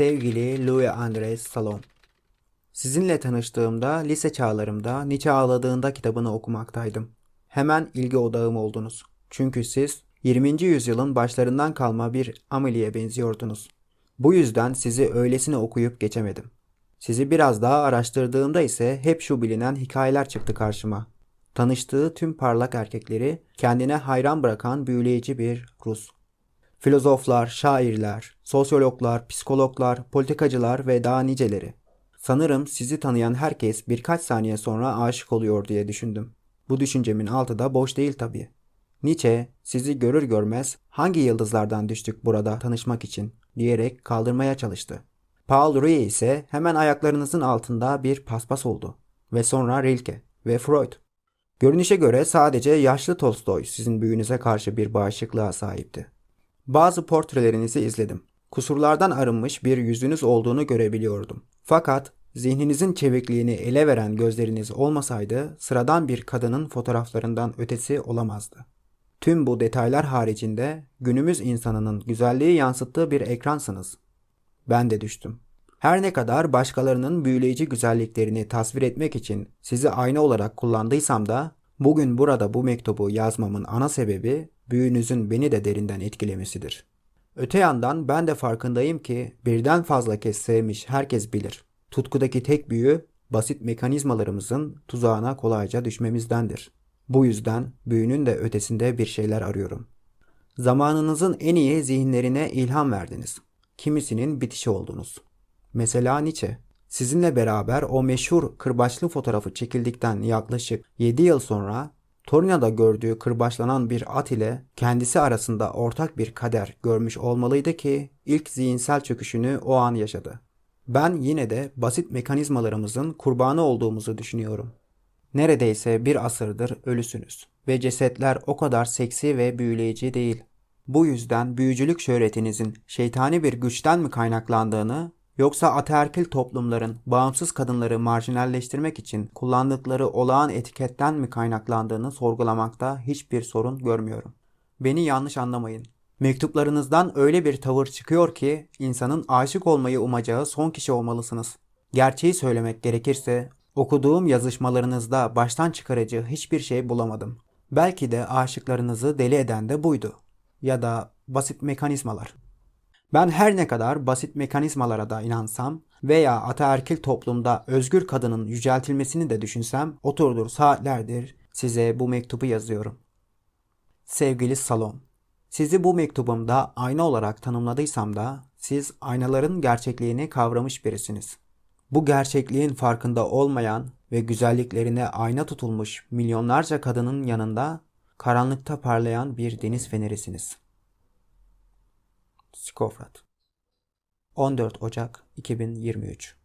Sevgili Louis Andres Salom. Sizinle tanıştığımda lise çağlarımda Nietzsche ağladığında kitabını okumaktaydım. Hemen ilgi odağım oldunuz. Çünkü siz 20. yüzyılın başlarından kalma bir Amelie'ye benziyordunuz. Bu yüzden sizi öylesine okuyup geçemedim. Sizi biraz daha araştırdığımda ise hep şu bilinen hikayeler çıktı karşıma. Tanıştığı tüm parlak erkekleri kendine hayran bırakan büyüleyici bir Rus. Filozoflar, şairler, sosyologlar, psikologlar, politikacılar ve daha niceleri. Sanırım sizi tanıyan herkes birkaç saniye sonra aşık oluyor diye düşündüm. Bu düşüncemin altı da boş değil tabii. Nietzsche sizi görür görmez hangi yıldızlardan düştük burada tanışmak için diyerek kaldırmaya çalıştı. Paul Rie ise hemen ayaklarınızın altında bir paspas oldu. Ve sonra Rilke ve Freud. Görünüşe göre sadece yaşlı Tolstoy sizin büyünüze karşı bir bağışıklığa sahipti. Bazı portrelerinizi izledim. Kusurlardan arınmış bir yüzünüz olduğunu görebiliyordum. Fakat zihninizin çevikliğini ele veren gözleriniz olmasaydı sıradan bir kadının fotoğraflarından ötesi olamazdı. Tüm bu detaylar haricinde günümüz insanının güzelliği yansıttığı bir ekransınız. Ben de düştüm. Her ne kadar başkalarının büyüleyici güzelliklerini tasvir etmek için sizi ayna olarak kullandıysam da bugün burada bu mektubu yazmamın ana sebebi büyünüzün beni de derinden etkilemesidir. Öte yandan ben de farkındayım ki birden fazla kez sevmiş herkes bilir. Tutkudaki tek büyü basit mekanizmalarımızın tuzağına kolayca düşmemizdendir. Bu yüzden büyünün de ötesinde bir şeyler arıyorum. Zamanınızın en iyi zihinlerine ilham verdiniz. Kimisinin bitişi oldunuz. Mesela Nietzsche. Sizinle beraber o meşhur kırbaçlı fotoğrafı çekildikten yaklaşık 7 yıl sonra Torino'da gördüğü kırbaçlanan bir at ile kendisi arasında ortak bir kader görmüş olmalıydı ki ilk zihinsel çöküşünü o an yaşadı. Ben yine de basit mekanizmalarımızın kurbanı olduğumuzu düşünüyorum. Neredeyse bir asırdır ölüsünüz ve cesetler o kadar seksi ve büyüleyici değil. Bu yüzden büyücülük şöhretinizin şeytani bir güçten mi kaynaklandığını yoksa ataerkil toplumların bağımsız kadınları marjinalleştirmek için kullandıkları olağan etiketten mi kaynaklandığını sorgulamakta hiçbir sorun görmüyorum. Beni yanlış anlamayın. Mektuplarınızdan öyle bir tavır çıkıyor ki insanın aşık olmayı umacağı son kişi olmalısınız. Gerçeği söylemek gerekirse okuduğum yazışmalarınızda baştan çıkarıcı hiçbir şey bulamadım. Belki de aşıklarınızı deli eden de buydu. Ya da basit mekanizmalar. Ben her ne kadar basit mekanizmalara da inansam veya ataerkil toplumda özgür kadının yüceltilmesini de düşünsem oturdur saatlerdir size bu mektubu yazıyorum. Sevgili Salom, sizi bu mektubumda ayna olarak tanımladıysam da siz aynaların gerçekliğini kavramış birisiniz. Bu gerçekliğin farkında olmayan ve güzelliklerine ayna tutulmuş milyonlarca kadının yanında karanlıkta parlayan bir deniz fenerisiniz. Skofrat. 14 Ocak 2023